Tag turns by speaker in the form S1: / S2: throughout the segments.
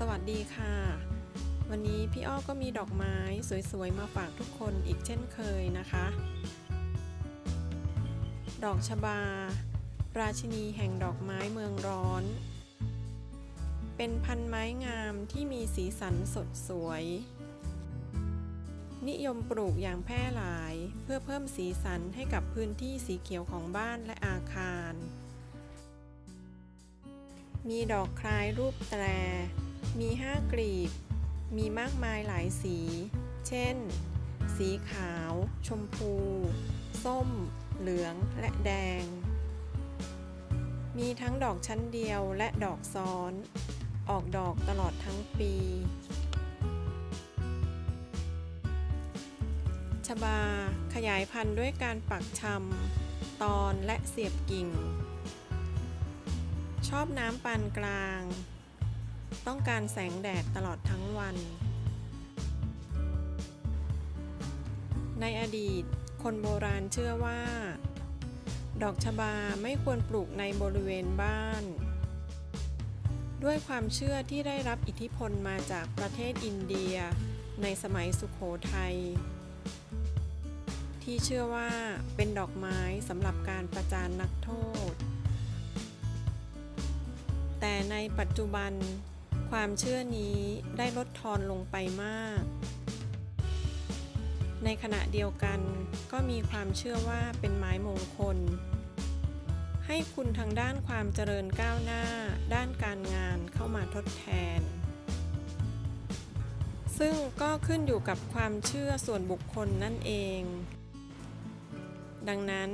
S1: สวัสดีค่ะ วันนี้พี่อ้อก็มีดอกไม้สวยๆ มาฝากทุกคนอีกเช่นเคยนะคะ ดอกชบา ราชินีแห่งดอกไม้เมืองร้อน เป็นพันไม้งามที่มีสีสันสดสวย นิยมปลูกอย่างแพร่หลายเพื่อเพิ่มสีสันให้กับพื้นที่สีเขียวของบ้านและอาคารมีดอกคล้ายรูปแตร กลีบ มีมากมายหลายสี เช่น สีขาว ชมพู ส้ม เหลือง และแดง มีทั้งดอกชั้นเดียวและดอกซ้อน ออกดอกตลอดทั้งปี ชบา ขยายพันธุ์ด้วยการปักชำ ตอนและเสียบกิ่ง ชอบน้ำปานกลาง ต้องการแสงแดดตลอดทั้งวัน ในอดีต คนโบราณเชื่อว่า ดอกชบาไม่ควรปลูกในบริเวณบ้าน ด้วยความเชื่อที่ได้รับอิทธิพลมาจากประเทศอินเดีย ในสมัยสุขโขทัยที่เชื่อว่าเป็นดอกไม้สำหรับการประจานนักโทษ แต่ในปัจจุบัน ความเชื่อนี้ได้ลดทอนลงไปมาก ในขณะเดียวกันก็มีความเชื่อว่าเป็นไม้มงคล ให้คุณทางด้านความเจริญก้าวหน้า ด้านการงานเข้ามาทดแทน ซึ่งก็ขึ้นอยู่กับความเชื่อส่วนบุคคลนั่นเอง ดังนั้น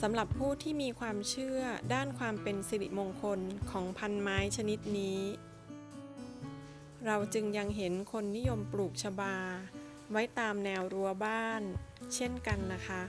S1: สำหรับผู้ที่มีความเชื่อด้านความเป็นสิริมงคลของพันไม้ชนิดนี้ เราจึงยังเห็นคนนิยมปลูกชบา ไว้ตามแนวรั้วบ้าน เช่นกันนะคะ